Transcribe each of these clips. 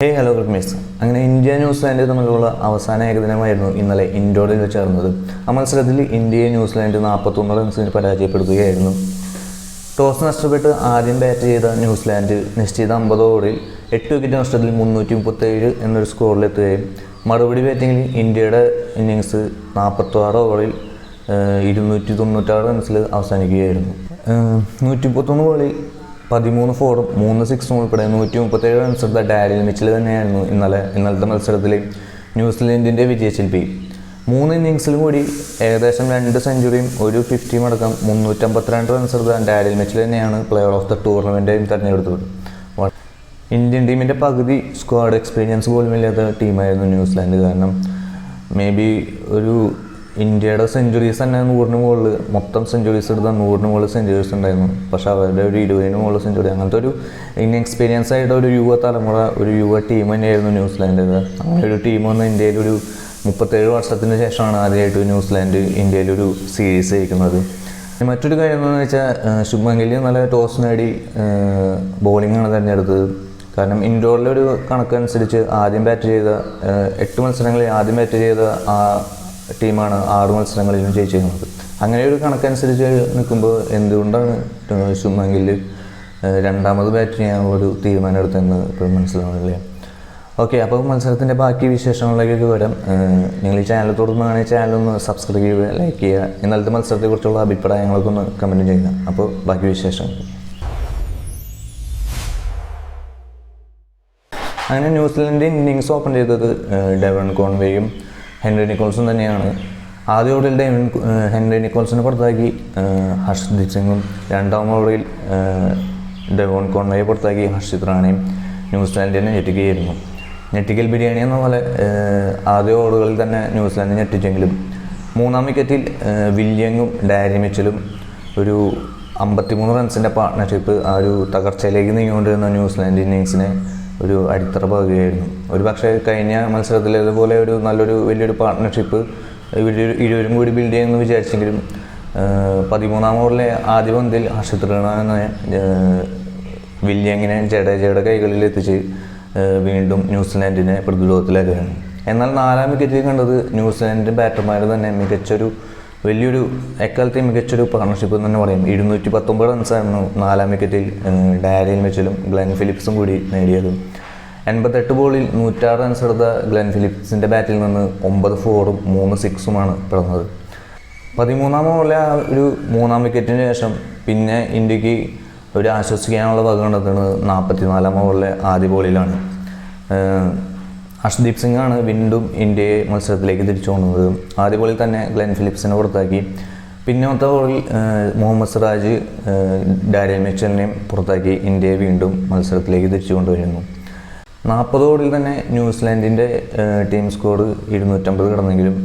ഹേ hello Christmas അങ്ങനെ India New Zealand തമ്മിലുള്ള അവസാന ഏകദിനമായിരുന്നു ഇന്നലെ ഇൻഡോറിൽ വെച്ച് ചേർന്നത് ആ മത്സരത്തിൽ ഇന്ത്യയെ ന്യൂസിലാൻഡ് നാൽപ്പത്തൊന്ന് റൺസിന് പരാജയപ്പെടുത്തുകയായിരുന്നു ടോസ് നഷ്ടപ്പെട്ട് ആദ്യം ബാറ്റ് ചെയ്ത ന്യൂസിലാൻഡ് നിശ്ചിത അമ്പത് ഓവറിൽ എട്ട് വിക്കറ്റ് നഷ്ടത്തിൽ മുന്നൂറ്റി മുപ്പത്തേഴ് എന്നൊരു സ്കോറിലെത്തുകയും മറുപടി ബാറ്റിങ്ങിൽ ഇന്ത്യയുടെ ഇന്നിങ്സ് നാൽപ്പത്താറ് ഓവറിൽ ഇരുന്നൂറ്റി തൊണ്ണൂറ്റാറ് റൺസിൽ അവസാനിക്കുകയായിരുന്നു. നൂറ്റി മുപ്പത്തൊന്ന് ബോളിൽ പതിമൂന്ന് ഫോറും മൂന്ന് സിക്സും ഉൾപ്പെടെ നൂറ്റി മുപ്പത്തേഴ് റൺസ് എടുത്ത ഡാരിൽ മിച്ചിൽ തന്നെയായിരുന്നു ഇന്നലെ ഇന്നലത്തെ മത്സരത്തിൽ ന്യൂസിലൻഡിന്റെ വിജയശില്പി. മൂന്ന് ഇന്നിങ്സിലും കൂടി ഏകദേശം രണ്ട് സെഞ്ചുറിയും ഒരു ഫിഫ്റ്റിയും അടക്കം മുന്നൂറ്റമ്പത്തിരണ്ട് റൺസ് എടുത്ത ഡാരിൽ മിച്ചിൽ തന്നെയാണ് പ്ലെയർ ഓഫ് ദ ടൂർണമെന്റേയും തിരഞ്ഞെടുത്തത്. ഇന്ത്യൻ ടീമിന്റെ പകുതി സ്ക്വാഡ് എക്സ്പീരിയൻസ് പോലും ഇല്ലാത്ത ടീമായിരുന്നു ന്യൂസിലാൻഡ് കാരണം മേ ബി ഒരു ഇന്ത്യയുടെ സെഞ്ചുറീസ് തന്നെ നൂറിന് മുകളിൽ മൊത്തം സെഞ്ചുറീസ് എടുത്ത നൂറിന് മുകളിൽ സെഞ്ചുറീസ് ഉണ്ടായിരുന്നു. പക്ഷേ അവരുടെ ഒരു ഇരുപതിന് മുകളിൽ സെഞ്ചുറി അങ്ങനത്തെ ഒരു ഇൻഎക്സ്പീരിയൻസ് ആയിട്ട് ഒരു യുവ തലമുറ ഒരു യുവ ടീം തന്നെയായിരുന്നു ന്യൂസിലാൻഡ് അങ്ങനെ ഒരു ടീം വന്ന് ഇന്ത്യയിൽ ഒരു മുപ്പത്തേഴ് വർഷത്തിന് ശേഷമാണ് ആദ്യമായിട്ട് ന്യൂസിലാൻഡ് ഇന്ത്യയിൽ ഒരു സീരീസ് ജയിക്കുന്നത്. മറ്റൊരു കാര്യം എന്താണെന്ന് വെച്ചാൽ ശുഭമംഗലി നല്ല ടോസ് നേടി ബോളിംഗ് ആണ് തിരഞ്ഞെടുത്തത്. കാരണം ഇൻഡോറിലെ ഒരു കണക്കനുസരിച്ച് ആദ്യം ബാറ്റ് ചെയ്ത എട്ട് മത്സരങ്ങളിൽ ആദ്യം ബാറ്റ് ചെയ്ത ആ ടീമാണ് ആറ് മത്സരങ്ങളിലും ജയിച്ചിരുന്നത് അങ്ങനെ ഒരു കണക്കനുസരിച്ച് നിൽക്കുമ്പോൾ എന്തുകൊണ്ടാണ് ശുഭ്മൻ രണ്ടാമത് ബാറ്റ് ചെയ്യാൻ ഒരു തീരുമാനം എടുത്തതെന്ന് ഇപ്പോൾ മനസ്സിലാവുന്നില്ല? ഓക്കെ അപ്പോൾ മത്സരത്തിന്റെ ബാക്കി വിശേഷങ്ങളിലേക്കൊക്കെ വരാം. നിങ്ങൾ ഈ ചാനൽ തുടർന്നാണെങ്കിൽ ചാനൽ ഒന്ന് സബ്സ്ക്രൈബ് ചെയ്യുക ലൈക്ക് ചെയ്യുക. ഇന്നലത്തെ മത്സരത്തെക്കുറിച്ചുള്ള അഭിപ്രായങ്ങളൊക്കെ ഒന്ന് കമന്റ് ചെയ്യുക. അപ്പോൾ ബാക്കി വിശേഷങ്ങൾ. അങ്ങനെ ന്യൂസിലൻഡ് ഇന്നിങ്സ് ഓപ്പൺ ചെയ്തത് ഡെവൺ കോൺവേയും ഹെൻറി നിക്കോൾസും തന്നെയാണ്. ആദ്യ ഓവറിൽ ഡേവിൻ ഹെൻറി നിക്കോൾസിനെ പുറത്താക്കി. ഹർഷദീപ് സിംഗും രണ്ടാം ഓവറിൽ ഡെവോൺ കോൺവയെ പുറത്താക്കി ഹർഷിത് റാണയും ന്യൂസിലാൻഡിനെ ഞെട്ടിക്കുകയായിരുന്നു. ഞെട്ടിക്കൽ ബിരിയാണി എന്ന പോലെ ആദ്യ ഓവറുകളിൽ തന്നെ ന്യൂസിലാൻഡ് ഞെട്ടിച്ചെങ്കിലും മൂന്നാം വിക്കറ്റിൽ വില്യങ്ങും ഡാരി മിച്ചലും ഒരു അമ്പത്തിമൂന്ന് റൺസിന്റെ പാർട്ട്ണർഷിപ്പ് ആ ഒരു തകർച്ചയിലേക്ക് നീങ്ങിക്കൊണ്ടിരുന്ന ന്യൂസിലാൻഡ് ഇന്നിങ്സിനെ ഒരു അടിത്തറ പാകുകയായിരുന്നു ഒരു പക്ഷേ കഴിഞ്ഞ മത്സരത്തിൽ ഇതുപോലെ ഒരു നല്ലൊരു വലിയൊരു പാർട്ട്ണർഷിപ്പ് ഇവരൊരു ഇരുവരും കൂടി ബിൽഡ് ചെയ്യുമെന്ന് വിചാരിച്ചെങ്കിലും പതിമൂന്നാം ഓവറിലെ ആദ്യ പന്തിൽ ഹർഷിത് റീണ എന്ന വില്യങ്ങിനെ ജഡേജയുടെ കൈകളിൽ എത്തിച്ച് വീണ്ടും ന്യൂസിലാൻഡിനെ പ്രതിരോധത്തിലാക്കുകയാണ്. എന്നാൽ നാലാം വിക്കറ്റിൽ കണ്ടത് ന്യൂസിലാൻഡിന്റെ ബാറ്റർമാർ തന്നെ മികച്ചൊരു വലിയൊരു എക്കാലത്തെ മികച്ചൊരു പാർട്ണർഷിപ്പ് എന്ന് തന്നെ പറയും. ഇരുന്നൂറ്റി പത്തൊമ്പത് റൺസായിരുന്നു നാലാം വിക്കറ്റിൽ ഡാരിയൽ മിച്ചലും ഗ്ലെൻ ഫിലിപ്സും കൂടി നേടിയത്. എൺപത്തെട്ട് ബോളിൽ നൂറ്റാറ് റൺസ് എടുത്ത ഗ്ലെൻ ഫിലിപ്സിന്റെ ബാറ്റിൽ നിന്ന് ഒമ്പത് ഫോറും മൂന്ന് സിക്സുമാണ് പിറന്നത്. പതിമൂന്നാം ഓവറിലെ ആ ഒരു മൂന്നാം വിക്കറ്റിന് ശേഷം പിന്നെ ഇന്ത്യയ്ക്ക് ഒരു ആശ്വസിക്കാനുള്ള വക കണ്ടെത്തുന്നത് നാൽപ്പത്തിനാലാം ഓവറിലെ ആദ്യ ബോളിലാണ് അർഷ്ദീപ് സിംഗാണ് വീണ്ടും ഇന്ത്യയെ മത്സരത്തിലേക്ക് തിരിച്ചു കൊണ്ടുവന്നത്. ആദ്യ ബോളിൽ തന്നെ ഗ്ലെൻ ഫിലിപ്സിനെ പുറത്താക്കി. പിന്നത്തെ ബോളിൽ മുഹമ്മദ് സിറാജ് ഡാരിയൽ മിച്ചലിനെയും പുറത്താക്കി ഇന്ത്യയെ വീണ്ടും മത്സരത്തിലേക്ക് തിരിച്ചു കൊണ്ടുവരുന്നു. നാൽപ്പത് ഓവറിൽ തന്നെ ന്യൂസിലാൻഡിന്റെ ടീം സ്കോർ ഇരുന്നൂറ്റമ്പത് കടന്നെങ്കിലും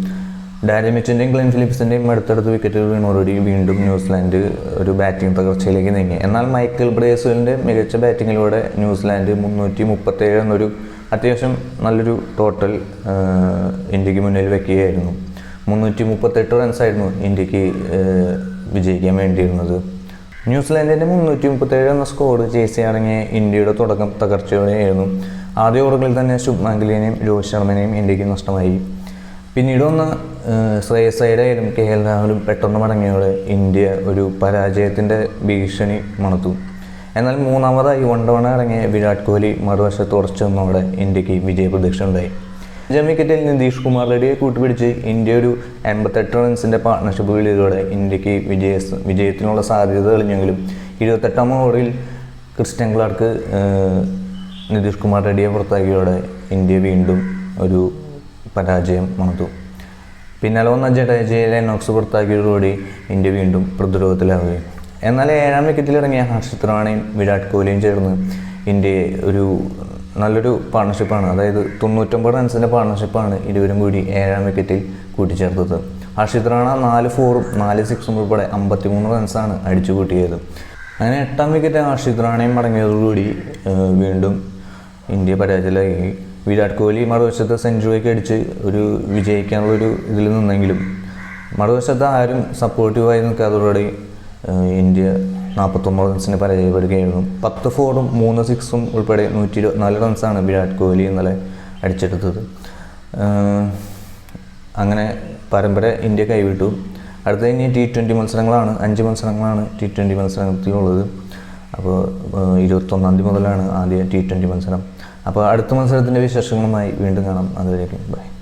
ഡാരി മിച്ചിന്റെയും ഗ്ലെൻ ഫിലിപ്സിന്റെയും അടുത്തടുത്ത് വിക്കറ്റുകൾ വീണോടുകൂടി വീണ്ടും ന്യൂസിലാൻഡ് ഒരു ബാറ്റിംഗ് തകർച്ചയിലേക്ക് നീങ്ങി. എന്നാൽ മൈക്കിൾ ബ്രേസുവിന്റെ മികച്ച ബാറ്റിങ്ങിലൂടെ ന്യൂസിലാൻഡ് മുന്നൂറ്റി മുപ്പത്തേഴ് എന്നൊരു അത്യാവശ്യം നല്ലൊരു ടോട്ടൽ ഇന്ത്യയ്ക്ക് മുന്നിൽ വെക്കുകയായിരുന്നു. മുന്നൂറ്റി മുപ്പത്തെട്ട് റൺസായിരുന്നു ഇന്ത്യയ്ക്ക് വിജയിക്കാൻ വേണ്ടിയിരുന്നത്. ന്യൂസിലാൻഡിന്റെ മുന്നൂറ്റി മുപ്പത്തേഴ് എന്ന സ്കോർ ചേസി അടങ്ങിയ ഇന്ത്യയുടെ തുടക്കം തകർച്ചയോടെയായിരുന്നു. ആദ്യ ഓവറുകളിൽ തന്നെ ശുഭ്മാൻ ഗില്ലിനെയും രോഹിത് ശർമ്മനെയും ഇന്ത്യയ്ക്ക് നഷ്ടമായി. പിന്നീട് വന്ന ശ്രേയസ് അയ്യരായാലും കെ എൽ രാഹുലും പെട്ടെന്ന് മടങ്ങിയോടെ ഇന്ത്യ ഒരു പരാജയത്തിന്റെ ഭീഷണി മണത്തു. എന്നാൽ മൂന്നാമതായി വൺ ഡൗൺ ഇറങ്ങിയ വിരാട് കോഹ്ലി മറുവശത്ത് ഉറച്ചു നിന്നതോടെ ഇന്ത്യയ്ക്ക് വിജയപ്രതീക്ഷ ഉണ്ടായി ജമ്മിക്കറ്റിൽ നിതീഷ് കുമാർ റെഡ്ഡിയെ കൂട്ടുപിടിച്ച് ഇന്ത്യ ഒരു എൺപത്തെട്ട് റൺസിന്റെ പാർട്ട്ണർഷിപ്പ് കളിയിലൂടെ ഇന്ത്യയ്ക്ക് വിജയ വിജയത്തിനുള്ള സാധ്യത തെളിഞ്ഞെങ്കിലും ഇരുപത്തെട്ടാം ഓവറിൽ ക്രിസ്ത്യൻ ക്ലാർക്ക് നിതീഷ് കുമാർ റെഡ്ഡിയെ പുറത്താക്കിയോടെ ഇന്ത്യ വീണ്ടും ഒരു പരാജയം മണത്തു. പിന്നാലെ വന്ന ജഡേജയെ ലെനോക്സ് പുറത്താക്കിയതോടുകൂടി ഇന്ത്യ വീണ്ടും പ്രതിരോധത്തിലാവുകയും എന്നാൽ ഏഴാം വിക്കറ്റിൽ ഇറങ്ങിയ ഹർഷിത് റാണയും വിരാട് കോഹ്ലിയും ചേർന്ന് ഇന്ത്യയെ ഒരു നല്ലൊരു പാർട്ണർഷിപ്പാണ് അതായത് തൊണ്ണൂറ്റൊമ്പത് റൺസിന്റെ പാർട്ണർഷിപ്പാണ് ഇരുവരും കൂടി ഏഴാം വിക്കറ്റിൽ കൂട്ടിച്ചേർത്തത്. ഹർഷിത് റാണ നാല് ഫോറും നാല് സിക്സും ഉൾപ്പെടെ അമ്പത്തിമൂന്ന് റൺസാണ് അടിച്ചു കൂട്ടിയത്. അങ്ങനെ എട്ടാം വിക്കറ്റ് ഹർഷിത് റാണയും മടങ്ങിയതോടുകൂടി വീണ്ടും ഇന്ത്യ പരാജയമായി വിരാട് കോഹ്ലി മറുവശത്ത് സെഞ്ചുറിയൊക്കെ അടിച്ച് ഒരു വിജയിക്കാനുള്ളൊരു ഇതിൽ നിന്നെങ്കിലും മറുവശത്ത് ആരും സപ്പോർട്ടീവായി നിൽക്കാത്തതോടെ ഇന്ത്യ നാൽപ്പത്തൊമ്പത് റൺസിന് പരാജയപ്പെടുകയായിരുന്നു. പത്ത് ഫോറും മൂന്ന് സിക്സും ഉൾപ്പെടെ നൂറ്റി ഇരുപത്തിനാല് റൺസാണ് വിരാട് കോഹ്ലി ഇന്നലെ അടിച്ചെടുത്തത്. അങ്ങനെ പരമ്പര ഇന്ത്യ കൈവിട്ടു. അടുത്ത ഇനി ടി ട്വന്റി മത്സരങ്ങളാണ്. അഞ്ച് മത്സരങ്ങളാണ് ടി ട്വന്റി മത്സരത്തിലുള്ളത്. അപ്പോൾ ഇരുപത്തൊന്നാം തീയതി മുതലാണ് ആദ്യ ടി ട്വന്റി മത്സരം. അപ്പോൾ അടുത്ത മത്സരത്തിന്റെ വിശേഷങ്ങളുമായി വീണ്ടും കാണാം. അതുവരേക്കും ബൈ.